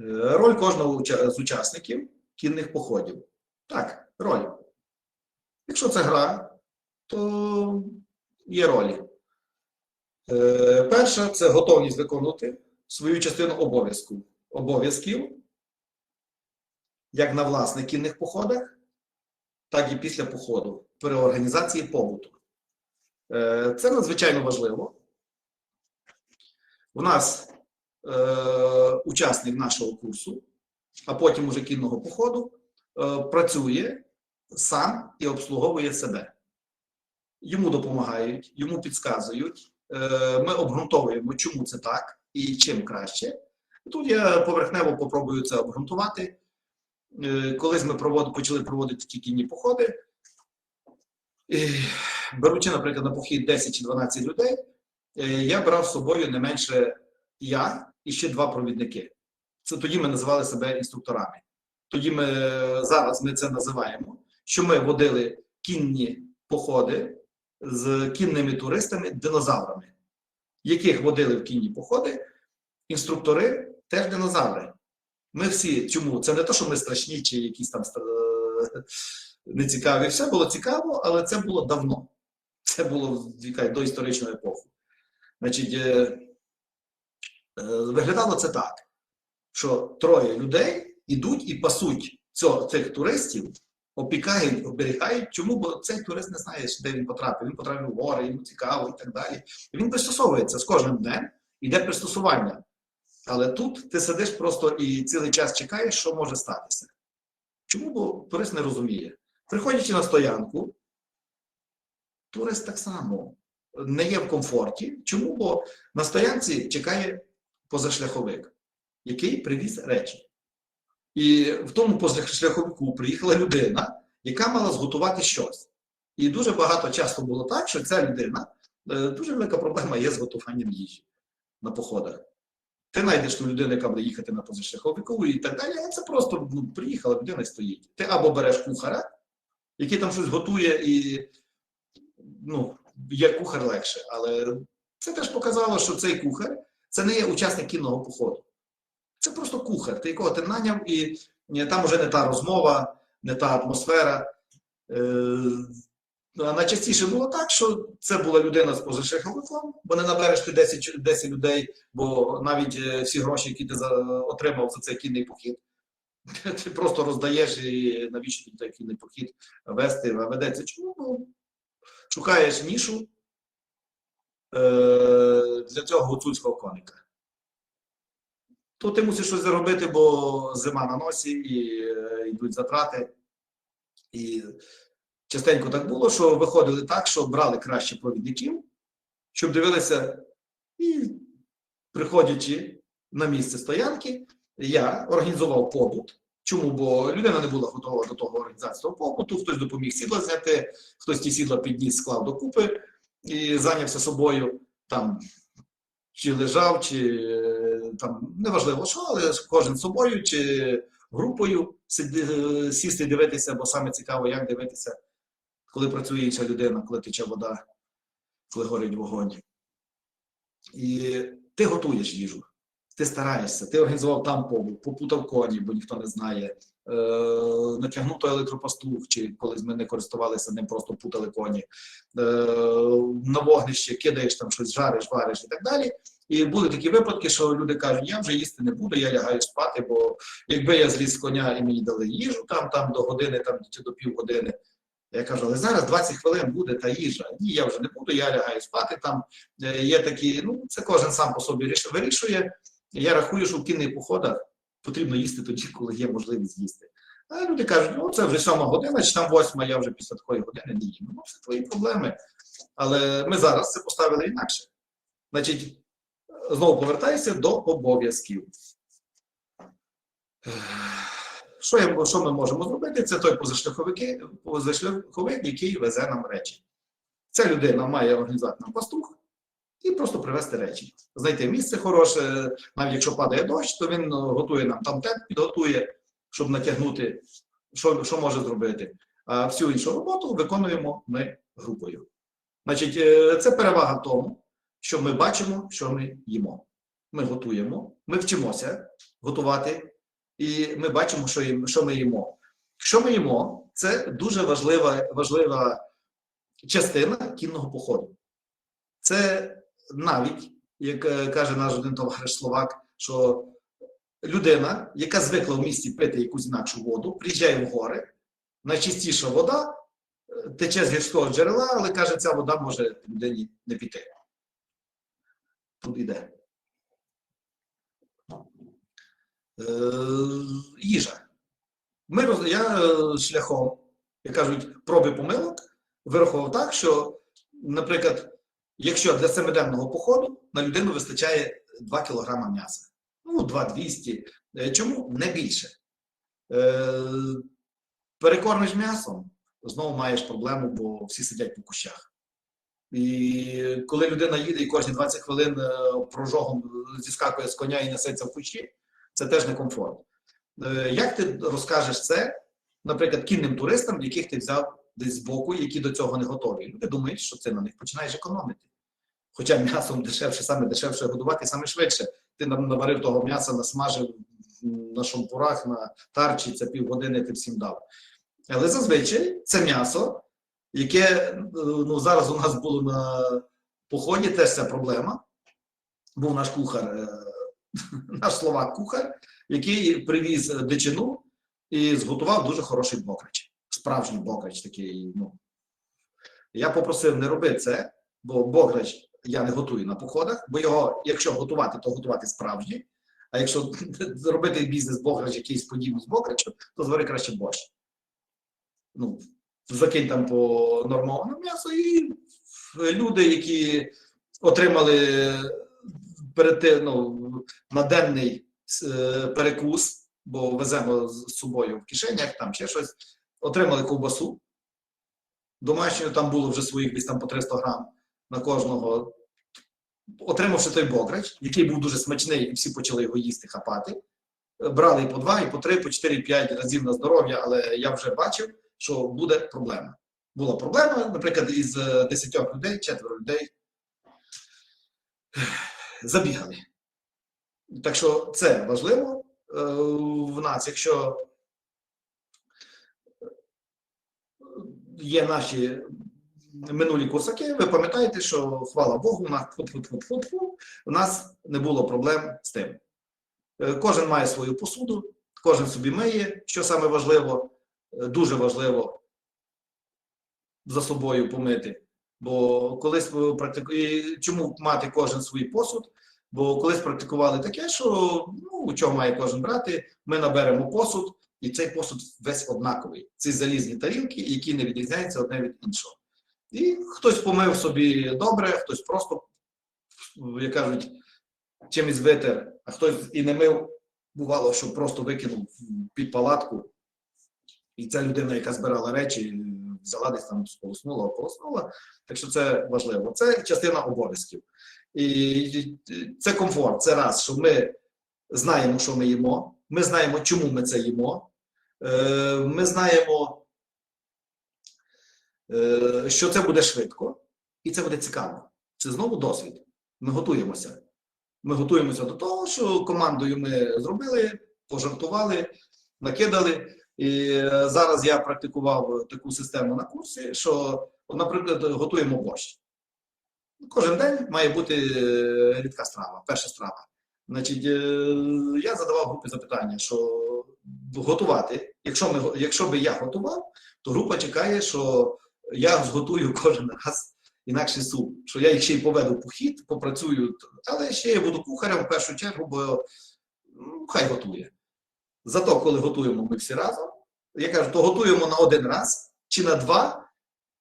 Е, Роль кожного з учасників кінних походів. Так, роль. Якщо це гра, то є ролі. Е, Перша це готовність виконувати свою частину обов'язку. Обов'язків, як на власних кінних походах, так і після походу при організації побуту. Е, Це надзвичайно важливо. У нас учасник нашого курсу, а потім уже кінного походу, е, працює сам і обслуговує себе. Йому допомагають, йому підказують. Е, Ми обґрунтовуємо, чому це так і чим краще. Тут я поверхнево попробую це обґрунтувати. Е, Колись ми почали проводити ті кінні походи. Беручи, наприклад, на похід 10 чи 12 людей, е, я брав з собою не менше я і ще два провідники. Це тоді ми називали себе інструкторами. Тоді ми зараз ми це називаємо, що ми водили кінні походи з кінними туристами, динозаврами, яких водили в кінні походи, інструктори теж динозаври. Ми всі чому? Це не те, що ми страшні чи якісь там е, нецікаві. Все було цікаво, але це було давно. Це було до історичної епохи. Значить, е, виглядало це так, що троє людей ідуть і пасуть цього, цих туристів, опікають, оберігають. Чому? Бо цей турист не знає, де він потрапив. Він потрапив в гори, йому цікаво і так далі. І він пристосовується з кожним днем, іде пристосування. Але тут ти сидиш просто і цілий час чекаєш, що може статися. Чому? Бо турист не розуміє. Приходячи на стоянку, турист так само не є в комфорті. Чому? Бо на стоянці чекає позашляховик, який привіз речі. І в тому позашляховику приїхала людина, яка мала зготувати щось. І дуже багато часто було так, що ця людина е, дуже велика проблема є з готуванням їжі на походах. Ти знайдеш ту людину, яка буде їхати на позашляховику і так далі, а це просто ну, приїхала, людина і стоїть. Ти або береш кухаря, який там щось готує, і ну, є кухар легше. Але це теж показало, що цей кухар це не є учасник кінного походу. Це просто кухар, ти якого ти наняв, і там вже не та розмова, не та атмосфера. Е, найчастіше було так, що це була людина з позашляховиком, бо не набереш ти 10, 10 людей, бо навіть е, всі гроші, які ти отримав за цей кінний похід, ти просто роздаєш і навіщо тобі той кінний похід вести, а ведеться. Чому? Ну, шукаєш нішу для цього гуцульського коника. То ти мусиш щось заробити, бо зима на носі і е, йдуть затрати. І частенько так було, що виходили так, що брали краще провідників, щоб дивилися, і приходячи на місце стоянки, я організував побут. Чому? Бо людина не була готова до того організаційного побуту, хтось допоміг сідла зняти, хтось ті сідла підніс, склав докупи і зайнявся собою там, чи лежав, чи е, там неважливо що, але кожен собою, чи групою сиди- сісти дивитися, бо саме цікаво, як дивитися, коли працює інша людина, коли тече вода, коли горить вогонь. І ти готуєш їжу, ти стараєшся, ти організував там побут, попутав коні, бо ніхто не знає. Е, натягнув електропастух, чи колись ми не користувалися ним, просто путали коні. Е, на вогнище кидаєш там щось, жариш, вариш і так далі. І були такі випадки, що люди кажуть, я вже їсти не буду, я лягаю спати, бо якби я зліз з коня і мені дали їжу там, там до години там, чи до півгодини, я кажу, але зараз 20 хвилин буде та їжа. Ні, я вже не буду, я лягаю спати. Там Е, є такі, ну це кожен сам по собі вирішує. Я рахую, що в кінних походах потрібно їсти тоді, коли є можливість їсти. А люди кажуть, ну це вже сьома година, чи там восьма, я вже після такої години не їм. Ну, це твої проблеми. Але ми зараз це поставили інакше. Значить, знову повертаюся до обов'язків. Що, я, що ми можемо зробити? Це той позашляховики- позашляховик, який везе нам речі. Ця людина має організувати нам пастух і просто привезти речі. Знайти місце хороше, навіть якщо падає дощ, то він ну, готує нам там тент, підготує, щоб натягнути, що, що може зробити. А всю іншу роботу виконуємо ми групою. Значить, е, це перевага в тому, що ми бачимо, що ми їмо. ми готуємо, ми вчимося готувати, і ми бачимо, що, їм- що ми їмо. Що ми їмо, це дуже важлива, важлива частина кінного походу. Це навіть, як е, каже наш один товариш Словак, що людина, яка звикла в місті пити якусь інакшу воду, приїжджає в гори, найчистіша вода е, тече з гірського джерела, але каже, ця вода може людині не піти. Тут іде. Е, їжа. Ми. Я е, шляхом, як кажуть, проби помилок вирахував так, що, наприклад, якщо для семиденного походу на людину вистачає 2 кг м'яса. Ну, 2-200. Е, Чому? Не більше. Е, перекормиш м'ясом, знову маєш проблему, бо всі сидять по кущах. І коли людина їде і кожні 20 хвилин е, прожогом зіскакує з коня і несеться в кущі, це теж не комфорт. Е, Як ти розкажеш це, наприклад, кінним туристам, яких ти взяв десь збоку, які до цього не готові? Люди думають, що ти на них починаєш економити. Хоча м'ясом дешевше, саме дешевше годувати, саме швидше. Ти нам наварив того м'яса, насмажив на шампурах, на тарчі, це півгодини ти всім дав. Але зазвичай це м'ясо, яке ну, зараз у нас було на поході, теж ця проблема. Був наш кухар, е, наш словак кухар, який привіз дичину і зготував дуже хороший бокрич. Справжній бокрич такий. Ну. Я попросив не робити це, бо бокрич я не готую на походах, бо його, якщо готувати, то готувати справжній. А якщо зробити бізнес бокрач якийсь подібний з бокрачу, то звари краще борщ. Ну, закинь там по нормованому м'ясо, і люди, які отримали перед ну, на денний е, перекус, бо веземо з собою в кишенях, там ще щось, отримали ковбасу. Домашньою там було вже своїх десь там по 300 грам на кожного. Отримавши той бокрач, який був дуже смачний, і всі почали його їсти, хапати. Брали і по два, і по три, по чотири, п'ять разів на здоров'я, але я вже бачив, що буде проблема. Була проблема, наприклад, із е, 10 людей, четверо людей забігали. Так що це важливо е, в нас, якщо є наші минулі курсаки, ви пам'ятаєте, що хвала Богу, у нас фу-фу-фу-фу-фу, у нас не було проблем з тим. Е, Кожен має свою посуду, кожен собі миє, що саме важливо, е, дуже важливо за собою помити. Бо колись практикує, чому мати кожен свій посуд? Бо колись практикували таке, що ну, чого має кожен брати, ми наберемо посуд, і цей посуд весь однаковий. Це залізні тарілки, які не відрізняються одне від іншого. І хтось помив собі добре, хтось просто, як кажуть, чимось витер, а хтось і не мив, бувало, що просто викинув під палатку. І ця людина, яка збирала речі, взяла десь там сполоснула, ополоснула. Так що це важливо. Це частина обов'язків. І це комфорт. Це раз, що ми знаємо, що ми їмо. Ми знаємо, чому ми це їмо. Е, Ми знаємо, е, що це буде швидко, і це буде цікаво. Це знову досвід. Ми готуємося. Ми готуємося до того, що командою ми зробили, пожартували, накидали. І е, зараз я практикував таку систему на курсі, що, наприклад, готуємо борщ. Кожен день має бути рідка страва, перша страва. Значить, е, я задавав групі запитання, що готувати. Якщо, ми, якщо би я готував, то група чекає, що я зготую кожен раз інакший суп, що я їх ще й поведу похід, попрацюю, але ще я буду кухарем в першу чергу, бо ну, хай готує. Зато, коли готуємо ми всі разом, я кажу, то готуємо на один раз, чи на два,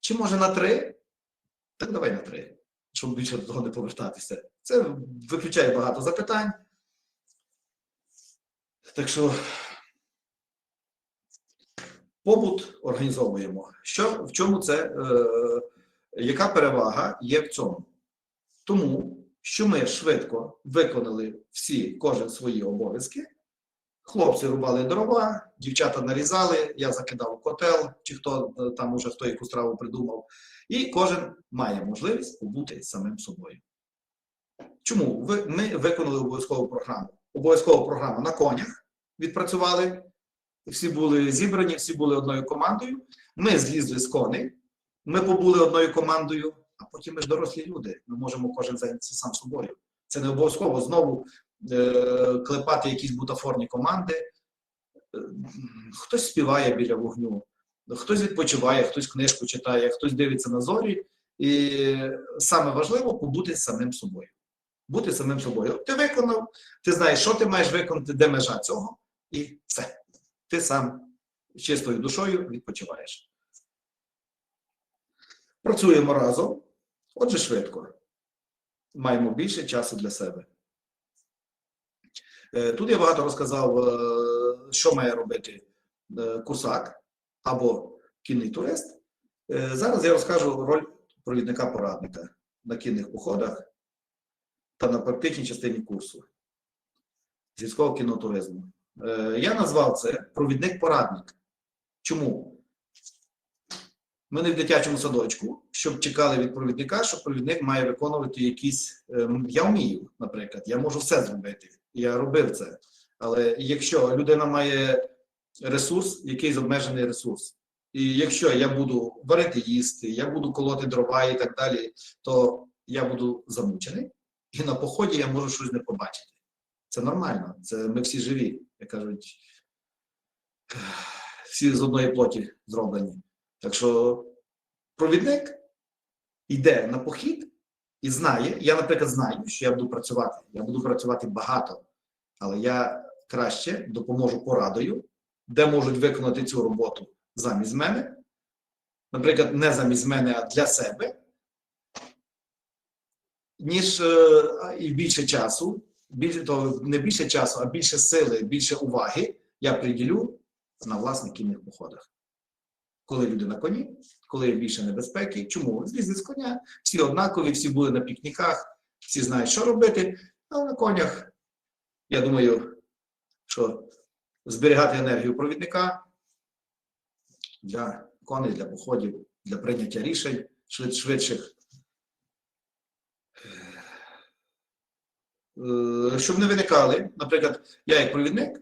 чи може на три. Так давай на три, щоб більше до того не повертатися. Це виключає багато запитань. Так що побут організовуємо. Що, в чому це, е, яка перевага є в цьому? Тому, що ми швидко виконали всі, кожен свої обов'язки. Хлопці рубали дрова, дівчата нарізали, я закидав котел, чи хто е, там уже хто яку страву придумав. І кожен має можливість побути самим собою. Чому? Ми виконали обов'язкову програму. Обов'язкову програму на конях відпрацювали. Всі були зібрані, всі були одною командою. Ми злізли з коней, ми побули одною командою, а потім ми ж дорослі люди. Ми можемо кожен зайнятися сам собою. Це не обов'язково знову клепати якісь бутафорні команди. Е, Хтось співає біля вогню, хтось відпочиває, хтось книжку читає, хтось дивиться на зорі. І саме важливо побути самим собою. Бути самим собою. Ти виконав, ти знаєш, що ти маєш виконати, де межа цього, і все. Ти сам чистою душою відпочиваєш. Працюємо разом, отже, швидко. Маємо більше часу для себе. Е, Тут я багато розказав, е, що має робити е, курсак або кінний турист. Зараз я розкажу роль провідника-порадника на кінних походах та на практичній частині курсу сільського кінотуризму. Я назвав це провідник-порадник. Чому? Ми не в дитячому садочку, щоб чекали від провідника, що провідник має виконувати якісь. ем, Я вмію, наприклад, я можу все зробити. Я робив це. Але якщо людина має ресурс, якийсь обмежений ресурс, і якщо я буду варити їсти, я буду колоти дрова і так далі, то я буду замучений, і на поході я можу щось не побачити. Це нормально, це ми всі живі, як кажуть, всі з одної плоті зроблені. Так що провідник йде на похід і знає, я, наприклад, знаю, що я буду працювати. Я буду працювати багато, але я краще допоможу порадою, де можуть виконати цю роботу замість мене. Наприклад, не замість мене, а для себе, ніж е, і більше часу, більше то не більше часу, а більше сили, більше уваги я приділю на власних кінних походах. Коли люди на коні, коли є більше небезпеки. Чому? Злізли з коня, всі однакові, всі були на пікніках, всі знають, що робити, але на конях, я думаю, що зберігати енергію провідника для коней, для походів, для прийняття рішень швид, швидших. Е, Щоб не виникали, наприклад, я як провідник,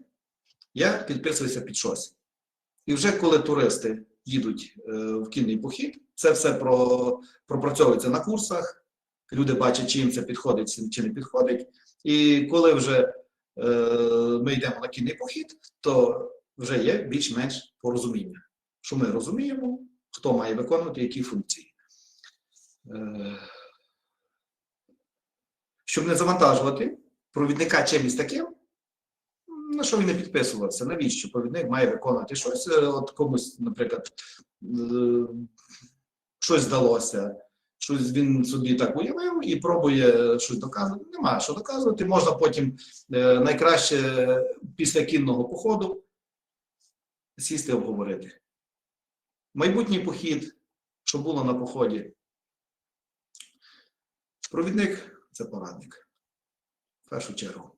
я підписуюся під щось. І вже коли туристи їдуть е, в кінний похід, це все про, пропрацьовується на курсах. Люди бачать, чи їм це підходить, чи не підходить. І коли вже е, ми йдемо на кінний похід, то вже є більш-менш порозуміння, що ми розуміємо, хто має виконувати які функції. Е, щоб не завантажувати провідника чимось таким, на що він не підписувався? Навіщо провідник має виконувати щось? е, От комусь, наприклад, е, щось здалося, щось він собі так уявив і пробує щось доказувати. Немає що доказувати. Можна потім е, найкраще після кінного походу сісти обговорити. Майбутній похід, що було на поході. Провідник це порадник. В першу чергу.